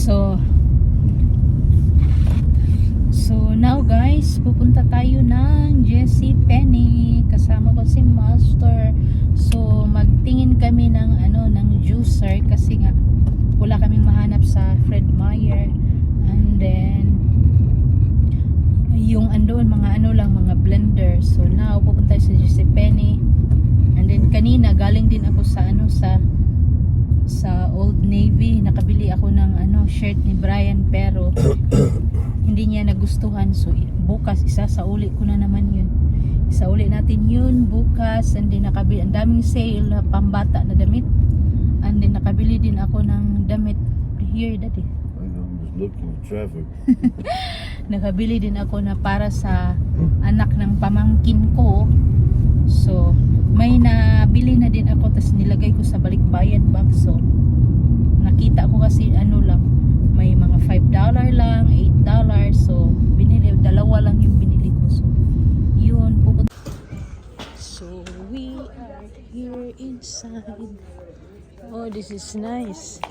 So, so now guys, pupunta tayo ng Jessie Penny. Kasama ko si Master. So, magtingin kami ng ano ng juicer kasi nga wala kaming mahanap sa Fred Meyer. And then yung andoon mga ano lang mga blender. So now pupunta sa Jessie Penny. And then kanina galing din ako sa ano sa sa Old Navy. Nakabili ako ng ano shirt ni Brian pero hindi niya nagustuhan. So bukas isa sa uli ko na naman yun. Isa uli natin yun bukas and then nakabili ang daming sale na pambata na damit. And then nakabili din ako ng damit here dati. I know, just looking at traffic. Nakabili din ako na para sa anak ng pamangkin ko. So, may nabili na din ako tapos nilagay ko sa balikbayan box. So, nakita ko kasi ano lang, may mga 5 dollar lang, 8 dollar. So, binili, dalawa lang yung binili ko. So, yun, pupunta. So, we are here inside. Oh, this is nice.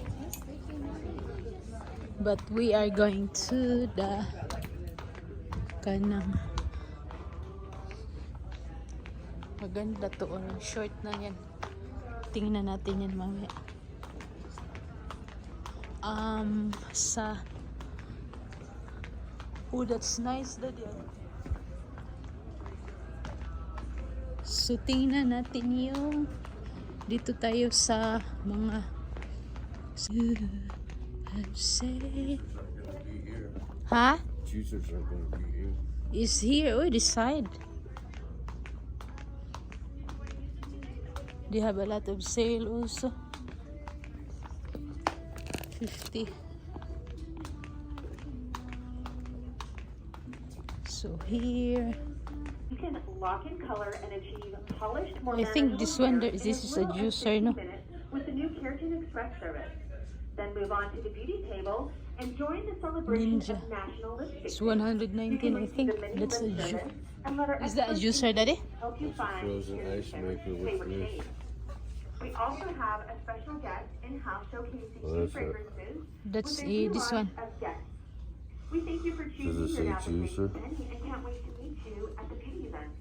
But we are going to the kanang maganda to or short na yan tingnan natin yan mamaya um sa oh that's nice daddy so tingnan natin yung dito tayo sa mga ha Juicers are going to be here. is here. Oh, this side. They have a lot of sale also. 50. So here, You can lock in color and achieve polished, more I think this one hair there- this is a little as juicer, 60 no? With the new Keratin Express service. Then move on to the beauty table and join the celebration Ninja. of National Lipstick it's 119 I think. the mini That's a lip ju- service and let our Is that a experts juicer, daddy? help you find frozen ice maker with favorite this. We also have a special guest in-house showcasing Well, new that's fragrances That's with a new this line one. Of. We thank you for choosing it your say Napa juicer? Penny and can't wait to meet you at the Penny event.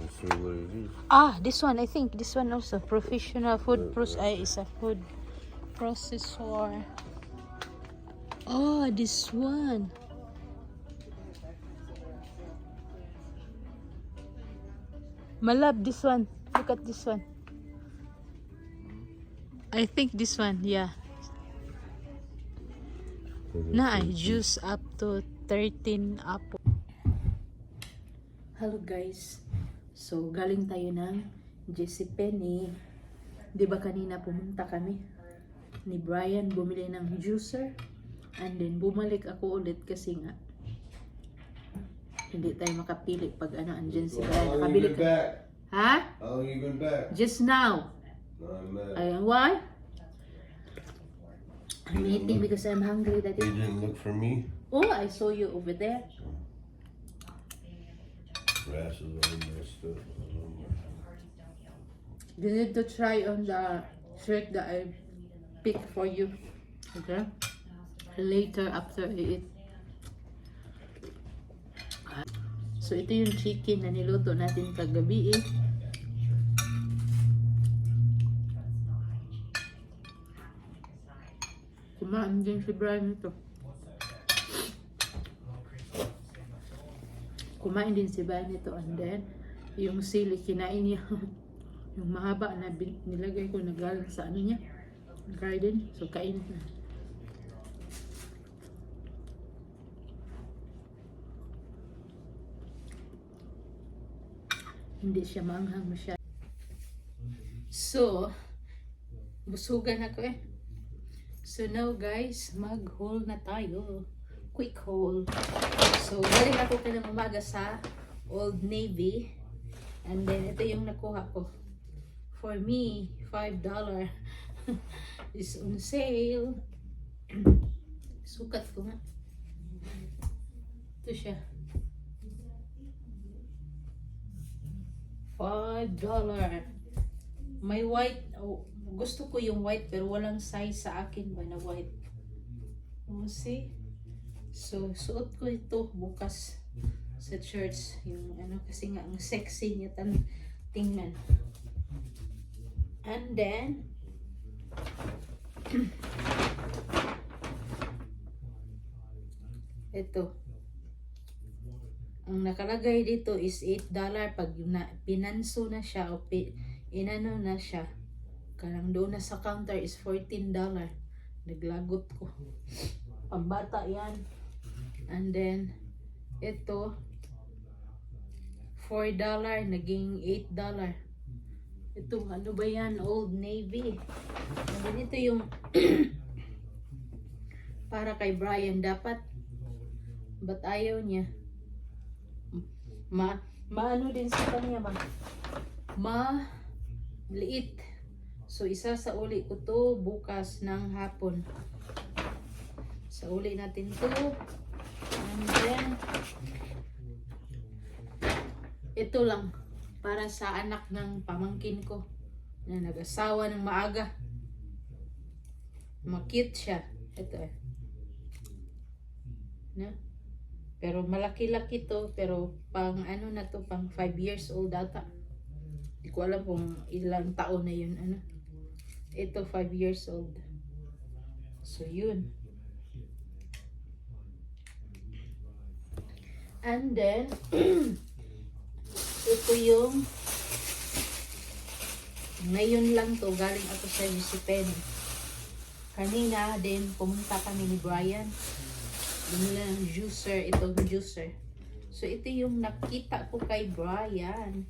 Let's see what it is. Ah, this one I think this one also professional food pros ay is a food processor. Oh, this one. Malab this one. Look at this one. I think this one, yeah. Na ay juice up to 13 apple. Hello guys. So galing tayo ng Jessie Penny. 'Di ba kanina pumunta kami ni Brian bumili ng juicer and then bumalik ako ulit kasi nga hindi tayo makapili pag ano andyan si Brian. Nakabili ka. Ha? How long you been back? Just now. No, I'm mad. Ayan, why? I'm eating because I'm hungry You daddy. didn't look for me? Oh, I saw you over there. Grass is all messed up. You need to try on the shirt that I picked for you. Okay? Later after I eat. So ito yung chicken na niluto natin kagabi eh. Kumain din si Brian ito. Kumain din si Brian ito and then yung sili kinain niya. yung mahaba na nilagay ko na galing sa ano niya garden so kain na hindi siya maanghang masyado so busugan ako eh so now guys mag haul na tayo quick haul so galing ako kanang umaga sa Old Navy and then ito yung nakuha ko for me, $5 is on sale. Sukat ko nga. Ito siya. $5. May white, oh, gusto ko yung white pero walang size sa akin ba na white. Oh, see? So, suot ko ito bukas sa church. Yung ano, kasi nga, ang sexy niya tan tingnan. And then, ito. Ang nakalagay dito is $8 pag na, pinanso na siya o pi, inano na siya. Karang doon na sa counter is $14. Naglagot ko. Pambata yan. And then, ito, $4, naging $8. Ito, ano ba yan? Old Navy. And then ito yung para kay Brian. Dapat, ba't ayaw niya? Ma, maano din sa kanya ba? Ma, liit. So, isa sa uli ko to bukas ng hapon. Sa uli natin to. And then, ito lang. Para sa anak ng pamangkin ko. Na nag-asawa ng maaga. Makit siya. Ito eh. Na? Pero malaki-laki to. Pero pang ano na to, pang 5 years old ata. Hindi ko alam kung ilang taon na yun. Ano? Ito 5 years old. So yun. And then, ito yung ngayon lang to, galing ako sa Penn. Kanina din, pumunta kami ni Brian. Bumili ng juicer, itong juicer. So, ito yung nakita ko kay Brian.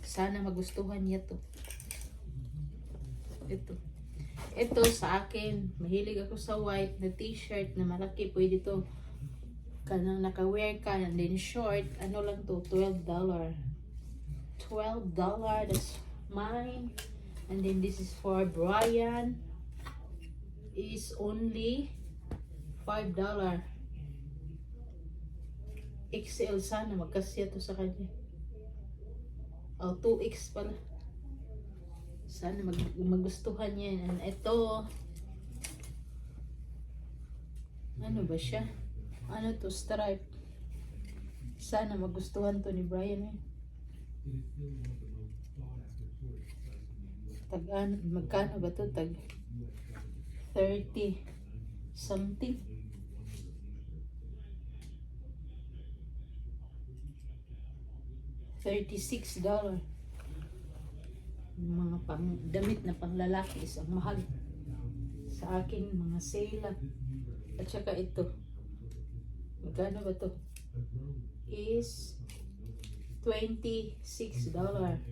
Sana magustuhan niya to. Ito. Ito sa akin, mahilig ako sa white na t-shirt na malaki. Pwede to kanang naka-wear ka and then short, ano lang to, $12. $12, that's mine. And then this is for Brian. Is only $5. XL sana, magkasya to sa kanya. Oh, 2X pala. Sana mag magustuhan niya. And ito, ano ba siya? Ano to, stripe. Sana magustuhan to ni Brian eh. Tag ano, magkano ba to? Tag 30 something. $36 dollar. Mga pang damit na panglalaki is ang mahal. Sa akin, mga sale At saka ito. Magkano ba to? Is $26 dollar.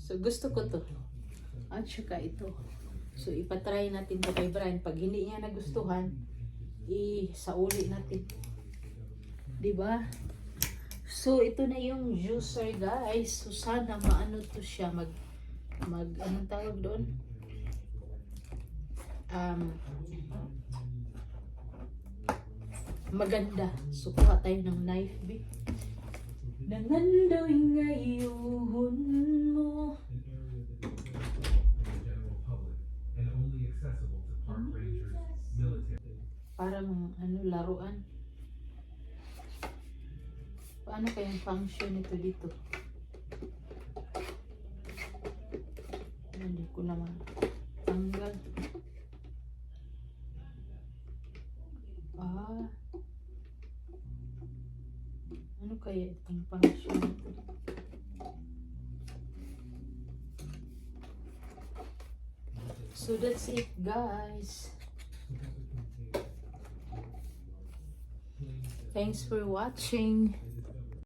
So gusto ko to. At saka ito. So ipatry natin to kay Brian. Pag hindi niya nagustuhan, i-sauli natin. 'Di ba? So ito na yung juicer guys. So sana maano to siya mag mag anong tawag doon? Um maganda. So kuha tayo ng knife B. Nangandawing ngayuhon mo. general public and only accessible to park rangers, military. Parang ano, laruan. Paano kayang function nito dito? Hindi ko naman tanggal. Ah. Ano kaya itong function nito? So that's it guys. Thanks for watching.